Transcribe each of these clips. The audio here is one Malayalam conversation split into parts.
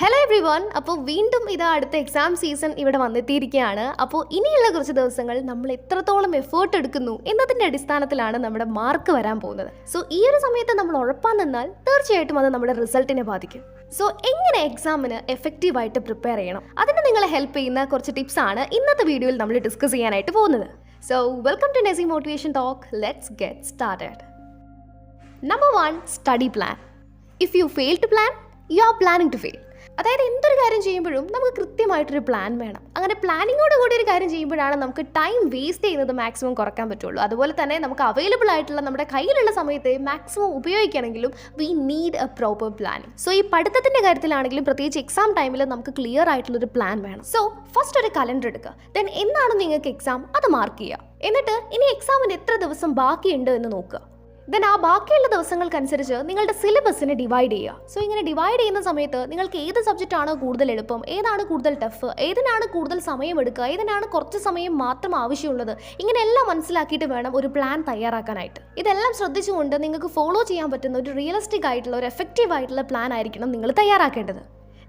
ഹലോ എവ്രി വൺ അപ്പോൾ വീണ്ടും ഇതാ അടുത്ത എക്സാം സീസൺ ഇവിടെ വന്നെത്തിയിരിക്കുകയാണ്. അപ്പോൾ ഇനിയുള്ള കുറച്ച് ദിവസങ്ങൾ നമ്മൾ എത്രത്തോളം എഫേർട്ട് എടുക്കുന്നു എന്നതിന്റെ അടിസ്ഥാനത്തിലാണ് നമ്മുടെ മാർക്ക് വരാൻ പോകുന്നത്. സോ ഈ ഒരു സമയത്ത് നമ്മൾ ഉഴപ്പാൻ നിന്നാൽ തീർച്ചയായിട്ടും അത് നമ്മുടെ റിസൾട്ടിനെ ബാധിക്കും. സോ എങ്ങനെ എക്സാമിന് എഫക്റ്റീവായിട്ട് പ്രിപ്പയർ ചെയ്യണം? അതിന് നിങ്ങളെ ഹെൽപ്പ് ചെയ്യുന്ന കുറച്ച് ടിപ്സ് ആണ് ഇന്നത്തെ വീഡിയോയിൽ നമ്മൾ ഡിസ്കസ് ചെയ്യാനായിട്ട് പോകുന്നത്. So welcome to നെസി motivation talk let's get started number one study plan if you fail to plan you are planning to fail അതായത് എന്തൊരു കാര്യം ചെയ്യുമ്പോഴും നമുക്ക് കൃത്യമായിട്ടൊരു പ്ലാൻ വേണം. അങ്ങനെ പ്ലാനിങ്ങോട് കൂടി ഒരു കാര്യം ചെയ്യുമ്പോഴാണ് നമുക്ക് ടൈം വേസ്റ്റ് ചെയ്യുന്നത് മാക്സിമം കുറയ്ക്കാൻ പറ്റുള്ളൂ. അതുപോലെ തന്നെ നമുക്ക് അവൈലബിൾ ആയിട്ടുള്ള നമ്മുടെ കയ്യിലുള്ള സമയത്തെ maximum ഉപയോഗിക്കണമെങ്കിലും we need a proper planning so ഈ പഠിത്തത്തിന്റെ കാര്യത്തിലാണെങ്കിലും പ്രത്യേകിച്ച് എക്സാം ടൈമിൽ നമുക്ക് ക്ലിയർ ആയിട്ടുള്ള ഒരു പ്ലാൻ വേണം. സോ ഫസ്റ്റ് ഒരു കലണ്ടർ എടുക്കുക. ദെൻ എന്നാണ് നിങ്ങൾക്ക് എക്സാം അത് മാർക്ക് ചെയ്യുക. എന്നിട്ട് ഇനി എക്സാമിന് എത്ര ദിവസം ബാക്കിയുണ്ട് എന്ന് നോക്കുക. ദെൻ ആ ബാക്കിയുള്ള ദിവസങ്ങൾക്കനുസരിച്ച് നിങ്ങളുടെ സിലബസിനെ ഡിവൈഡ് ചെയ്യുക. സോ ഇങ്ങനെ ഡിവൈഡ് ചെയ്യുന്ന സമയത്ത് നിങ്ങൾക്ക് ഏത് സബ്ജക്റ്റ് ആണോ കൂടുതൽ എളുപ്പം ഏതാണ് കൂടുതൽ ടഫ് ഏതിനാണ് കൂടുതൽ സമയം എടുക്കുക ഏതിനാണ് കുറച്ച് സമയം മാത്രം ആവശ്യമുള്ളത് ഇങ്ങനെയെല്ലാം മനസ്സിലാക്കിയിട്ട് വേണം ഒരു പ്ലാൻ തയ്യാറാക്കാനായിട്ട്. ഇതെല്ലാം ശ്രദ്ധിച്ചുകൊണ്ട് നിങ്ങൾക്ക് ഫോളോ ചെയ്യാൻ പറ്റുന്ന ഒരു റിയലിസ്റ്റിക് ആയിട്ടുള്ള ഒരു എഫക്റ്റീവ് ആയിട്ടുള്ള പ്ലാൻ ആയിരിക്കണം നിങ്ങൾ തയ്യാറാക്കേണ്ടത്.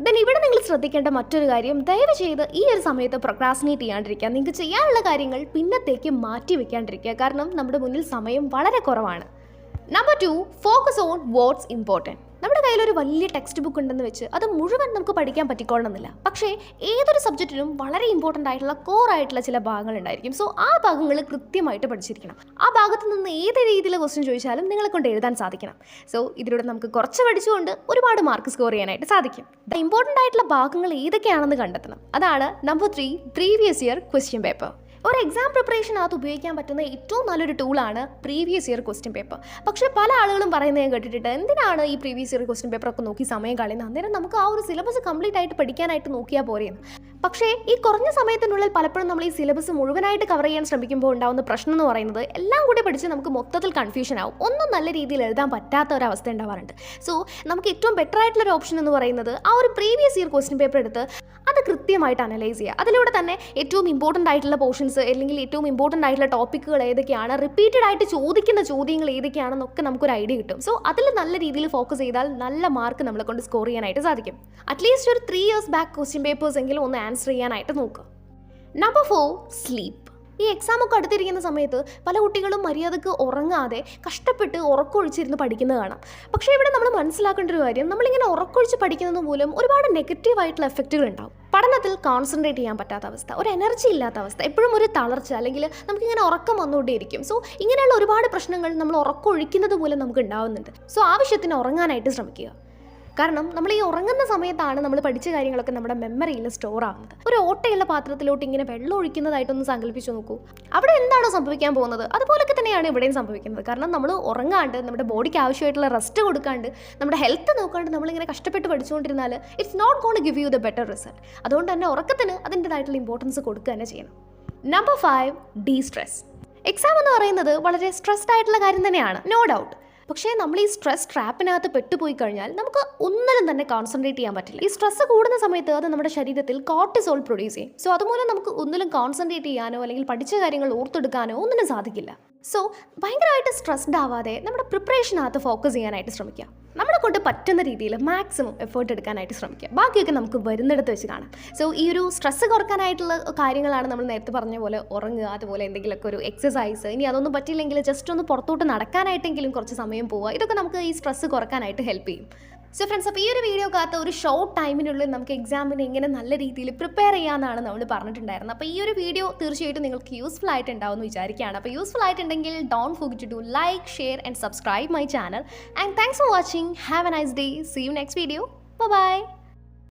ദെൻ ഇവിടെ നിങ്ങൾ ശ്രദ്ധിക്കേണ്ട മറ്റൊരു കാര്യം ദയവ് ചെയ്ത് ഈ ഒരു സമയത്ത് പ്രൊക്രാസിനേറ്റ് ചെയ്യാണ്ടിരിക്കുക. നിങ്ങൾക്ക് ചെയ്യാനുള്ള കാര്യങ്ങൾ പിന്നത്തേക്ക് മാറ്റി വെക്കാണ്ടിരിക്കുക കാരണം നമ്മുടെ മുന്നിൽ സമയം വളരെ കുറവാണ്. Number two focus on what's important നമ്മുടെ കയ്യിൽ ഒരു വലിയ ടെക്സ്റ്റ് ബുക്ക് ഉണ്ടെന്ന് വെച്ച് അത് മുഴുവൻ നമുക്ക് പഠിക്കാൻ പറ്റിക്കൊള്ളണമെന്നില്ല പക്ഷേ ഏതൊരു സബ്ജക്റ്റിലും വളരെ ഇമ്പോർട്ടന്റ് ആയിട്ടുള്ള കോർ ആയിട്ടുള്ള ചില ഭാഗങ്ങൾ ഉണ്ടായിരിക്കും. സോ ആ ഭാഗങ്ങൾ കൃത്യമായിട്ട് പഠിച്ചിരിക്കണം. ആ ഭാഗത്ത് നിന്ന് ഏത് രീതിയിൽ ക്വസ്റ്റ്യൻ ചോദിച്ചാലും നിങ്ങളെ കൊണ്ട് എഴുതാൻ സാധിക്കണം. സോ ഇതിലൂടെ നമുക്ക് കുറച്ച് പഠിച്ചുകൊണ്ട് ഒരുപാട് മാർക്ക് സ്കോർ ചെയ്യാനായിട്ട് സാധിക്കും. ഇമ്പോർട്ടന്റ് ആയിട്ടുള്ള ഭാഗങ്ങൾ ഏതൊക്കെയാണെന്ന് കണ്ടെത്തണം. അതാണ് number three previous year question paper ഒരു എക്സാം പ്രിപ്പറേഷനകത്ത് ഉപയോഗിക്കാൻ പറ്റുന്ന ഏറ്റവും നല്ലൊരു ടൂളാണ് പ്രീവിയസ് ഇയർ ക്വസ്റ്റ്യൻ പേപ്പർ പക്ഷേ പല ആളുകളും പറയുന്നത് ഞാൻ കേട്ടിട്ട് എന്തിനാണ് ഈ പ്രീവിയസ് ഇയർ ക്വസ്റ്റ്യൻ പേപ്പർ ഒക്കെ നോക്കി സമയം കളയുന്നത്? അന്നേരം നമുക്ക് ആ ഒരു സിലബസ് കംപ്ലീറ്റ് ആയിട്ട് പഠിക്കാനായിട്ട് നോക്കിയാൽ പോരെയെന്ന് പക്ഷേ ഈ കുറഞ്ഞ സമയത്തിനുള്ളിൽ പലപ്പോഴും നമ്മൾ ഈ സിലബസ് മുഴുവനായിട്ട് കവർ ചെയ്യാൻ ശ്രമിക്കുമ്പോൾ ഉണ്ടാകുന്ന പ്രശ്നം എന്ന് പറയുന്നത് എല്ലാം കൂടി പഠിച്ച് നമുക്ക് മൊത്തത്തിൽ കൺഫ്യൂഷൻ ആവും. ഒന്നും നല്ല രീതിയിൽ എഴുതാൻ പറ്റാത്ത ഒരു അവസ്ഥ ഉണ്ടാവാറുണ്ട്. സോ നമുക്ക് ഏറ്റവും ബെറ്റർ ആയിട്ടുള്ള ഒരു ഓപ്ഷൻ എന്ന് പറയുന്നത് ആ ഒരു പ്രീവിയസ് ഇയർ ക്വസ്റ്റ്യൻ പേപ്പർ എടുത്ത് അത് കൃത്യമായിട്ട് അനലൈസ് ചെയ്യുക. അതിലൂടെ തന്നെ ഏറ്റവും ഇമ്പോർട്ടന്റ് ആയിട്ടുള്ള പോർഷൻസ് അല്ലെങ്കിൽ ഏറ്റവും ഇമ്പോർട്ടന്റ് ആയിട്ടുള്ള ടോപ്പിക്കുകൾ ഏതൊക്കെയാണ് റിപ്പീറ്റഡ് ആയിട്ട് ചോദിക്കുന്ന ചോദ്യങ്ങൾ ഏതൊക്കെയാണെന്നൊക്കെ നമുക്കൊരു ഐഡിയ കിട്ടും. സോ അതിൽ നല്ല രീതിയിൽ ഫോക്കസ് ചെയ്താൽ നല്ല മാർക്ക് നമ്മളെ കൊണ്ട് സ്കോർ ചെയ്യാനായിട്ട് സാധിക്കും. അറ്റ്ലീസ്റ്റ് ഒരു three years back question papers എങ്കിലും ഒന്ന് ആൻസർ ചെയ്യാനായിട്ട് നോക്കുക. നമ്പർ ഫോർ സ്ലീപ്പ് ഈ എക്സാം ഒക്കെ അടുത്തിരിക്കുന്ന സമയത്ത് പല കുട്ടികളും മര്യാദയ്ക്ക് ഉറങ്ങാതെ കഷ്ടപ്പെട്ട് ഉറക്കൊഴിച്ചിരുന്ന് പഠിക്കുന്നത് കാണാം. പക്ഷേ ഇവിടെ നമ്മൾ മനസ്സിലാക്കേണ്ട ഒരു കാര്യം നമ്മളിങ്ങനെ ഉറക്കൊഴിച്ച് പഠിക്കുന്നത് മൂലം ഒരുപാട് നെഗറ്റീവ് ആയിട്ടുള്ള എഫക്റ്റുകൾ ഉണ്ടാവും. പഠനത്തിൽ കോൺസെൻട്രേറ്റ് ചെയ്യാൻ പറ്റാത്ത അവസ്ഥ ഒരു എനർജി ഇല്ലാത്ത അവസ്ഥ എപ്പോഴും ഒരു തളർച്ച അല്ലെങ്കിൽ നമുക്കിങ്ങനെ ഉറക്കം വന്നുകൊണ്ടേയിരിക്കും. സോ ഇങ്ങനെയുള്ള ഒരുപാട് പ്രശ്നങ്ങൾ നമ്മൾ ഉറക്കൊഴിക്കുന്നത് മൂലം നമുക്ക് ഉണ്ടാവുന്നുണ്ട്. സോ ആവശ്യത്തിന് ഉറങ്ങാനായിട്ട് ശ്രമിക്കുക. കാരണം നമ്മൾ ഈ ഉറങ്ങുന്ന സമയത്താണ് നമ്മൾ പഠിച്ച കാര്യങ്ങളൊക്കെ നമ്മുടെ മെമ്മറിയിൽ സ്റ്റോർ ആവുന്നത്. ഒരു ഓട്ടയുള്ള പാത്രത്തിലോട്ട് ഇങ്ങനെ വെള്ളം ഒഴിക്കുന്നതായിട്ടൊന്ന് സങ്കല്പിച്ചു നോക്കൂ. അവിടെ എന്താണോ സംഭവിക്കാൻ പോകുന്നത്? അതുപോലൊക്കെ തന്നെയാണ് ഇവിടെയും സംഭവിക്കുന്നത്. കാരണം നമ്മൾ ഉറങ്ങാണ്ട് നമ്മുടെ ബോഡിക്ക് ആവശ്യമായിട്ടുള്ള റെസ്റ്റ് കൊടുക്കാണ്ട് നമ്മുടെ ഹെൽത്ത് നോക്കാണ്ട് നമ്മളിങ്ങനെ കഷ്ടപ്പെട്ട് പഠിച്ചുകൊണ്ടിരുന്നാൽ it's not gonna give you the better result അതുകൊണ്ട് തന്നെ ഉറക്കത്തിന് അതിന്റെതായിട്ടുള്ള ഇമ്പോർട്ടൻസ് കൊടുക്കുക തന്നെ ചെയ്യണം. Number five destress exam എന്ന് പറയുന്നത് വളരെ സ്ട്രെസ്ഡ് ആയിട്ടുള്ള കാര്യം തന്നെയാണ്. നോ ഡൗട്ട് പക്ഷേ നമ്മൾ ഈ സ്ട്രെസ് ട്രാപ്പിനകത്ത് പെട്ടുപോയി കഴിഞ്ഞാൽ നമുക്ക് ഒന്നിലും തന്നെ കോൺസെൻട്രേറ്റ് ചെയ്യാൻ പറ്റില്ല. ഈ സ്ട്രെസ് കൂടുന്ന സമയത്ത് അത് നമ്മുടെ ശരീരത്തിൽ കോർട്ടിസോൾ പ്രൊഡ്യൂസ് ചെയ്യും. സോ അതുമൂലം നമുക്ക് ഒന്നിലും കോൺസെൻട്രേറ്റ് ചെയ്യാനോ അല്ലെങ്കിൽ പഠിച്ച കാര്യങ്ങൾ ഓർത്തെടുക്കാനോ ഒന്നിനും സാധിക്കില്ല. സോ ഭയങ്കരമായിട്ട് സ്ട്രെസ്ഡ് ആവാതെ നമ്മുടെ പ്രിപ്പറേഷനകത്ത് ഫോക്കസ് ചെയ്യാനായിട്ട് ശ്രമിക്കുക. നമ്മളെ കൊണ്ട് പറ്റുന്ന രീതിയിൽ മാക്സിമം എഫേർട്ട് എടുക്കാനായിട്ട് ശ്രമിക്കുക. ബാക്കിയൊക്കെ നമുക്ക് വരുന്നിടത്ത് വെച്ച് കാണാം. സോ ഈ ഒരു സ്ട്രെസ്സ് കുറക്കാനായിട്ടുള്ള കാര്യങ്ങളാണ് നമ്മൾ നേരത്തെ പറഞ്ഞ പോലെ ഉറങ്ങുക അതുപോലെ എന്തെങ്കിലുമൊക്കെ ഒരു എക്സസൈസ് ഇനി അതൊന്നും പറ്റിയില്ലെങ്കിൽ ജസ്റ്റ് ഒന്ന് പുറത്തോട്ട് നടക്കാനായിട്ടെങ്കിലും കുറച്ച് സമയം പോവുക. ഇതൊക്കെ നമുക്ക് ഈ സ്ട്രെസ്സ് കുറക്കാനായിട്ട് ഹെൽപ്പ് ചെയ്യും. സോ ഫ്രണ്ട്സ് അപ്പോൾ ഈ ഒരു വീഡിയോ കാത്ത ഒരു ഷോർട്ട് ടൈമിനുള്ളിൽ നമുക്ക് എക്സാമിന് എങ്ങനെ നല്ല രീതിയിൽ പ്രിപ്പയർ ചെയ്യാമെന്നാണ് നമ്മൾ പറഞ്ഞിട്ടുണ്ടായിരുന്നത്. അപ്പോൾ ഈ ഒരു വീഡിയോ തീർച്ചയായിട്ടും നിങ്ങൾക്ക് യൂസ്ഫുൾ ആയിട്ട് ഉണ്ടാവുമെന്ന് വിചാരിക്കുകയാണ്. അപ്പോൾ യൂസ്ഫുൾ ആയിട്ടുണ്ടെങ്കിൽ don't forget to do like share and subscribe my channel and thanks for watching have a nice day see you next video bye